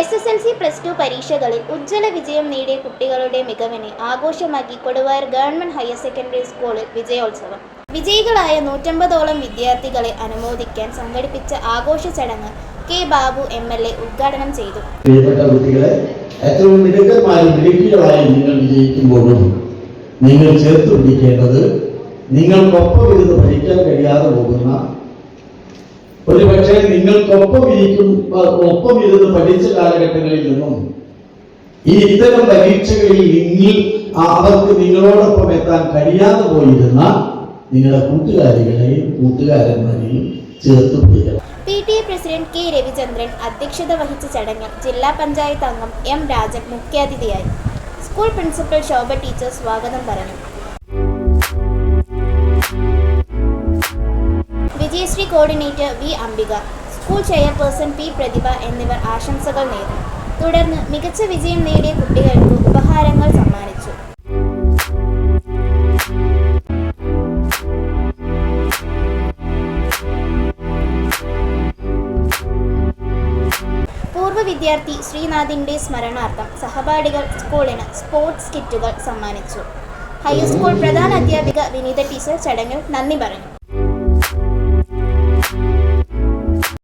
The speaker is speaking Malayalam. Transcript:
S S L C plus two പരീക്ഷകളിൽ ഉജ്ജ്വല വിജയം നേടിയ കുട്ടികളുടെ മികവിനെ ആഘോഷമാക്കി കൊടുവായൂർ ഗവൺമെന്റ് ഹയർ സെക്കൻഡറി സ്കൂളിൽ വിജയോത്സവം. വിജയികളായ നൂറ്റമ്പതോളം വിദ്യാർത്ഥികളെ അനുമോദിക്കാൻ സംഘടിപ്പിച്ച ആഘോഷ ചടങ്ങ് K Babu M L A ഉദ്ഘാടനം ചെയ്തു. ഏറ്റവും നിങ്ങൾ നിങ്ങൾ ചേർത്ത് പിടിക്കേണ്ടത് നിങ്ങൾക്കൊപ്പം ഇരുന്ന് പഠിക്കാൻ കഴിയാതെ പോകുന്ന ഒരു പക്ഷേ നിങ്ങൾക്കൊപ്പം ഇരിക്കും ഒപ്പം ഇരുന്ന് പഠിച്ച കാലഘട്ടങ്ങളിൽ നിന്നും ഈ ഇത്തരം പരീക്ഷകളിൽ നിങ്ങൾ അവർക്ക് നിങ്ങളോടൊപ്പം എത്താൻ കഴിയാതെ പോയിരുന്ന നിങ്ങളുടെ കൂട്ടുകാരികളെയും കൂട്ടുകാരന്മാരെയും ചേർത്ത് പിടിക്കണം. P T president K Ravichandran അധ്യക്ഷത വഹിച്ച ചടങ്ങിൽ ജില്ലാ പഞ്ചായത്ത് അംഗം എം രാജൻ മുഖ്യാതിഥിയായി. സ്കൂൾ പ്രിൻസിപ്പൽ ശോഭ ടീച്ചർ സ്വാഗതം പറഞ്ഞു. Vijayashree coordinator V Ambika school chairperson P Prathibha എന്നിവർ ആശംസകൾ നേർന്നു. തുടർന്ന് മികച്ച വിജയം നേടിയ കുട്ടികൾക്ക് ഉപഹാരങ്ങൾ സമ്മാനിച്ചു. പൂർവ വിദ്യാർത്ഥി ശ്രീനാഥിന്റെ സ്മരണാർത്ഥം സഹപാഠികൾ സ്കൂളിന് സ്പോർട്സ് കിറ്റുകൾ സമ്മാനിച്ചു. ഹൈസ്കൂൾ പ്രധാന അധ്യാപിക വിനീത ടീച്ചർ ചടങ്ങിൽ നന്ദി പറഞ്ഞു.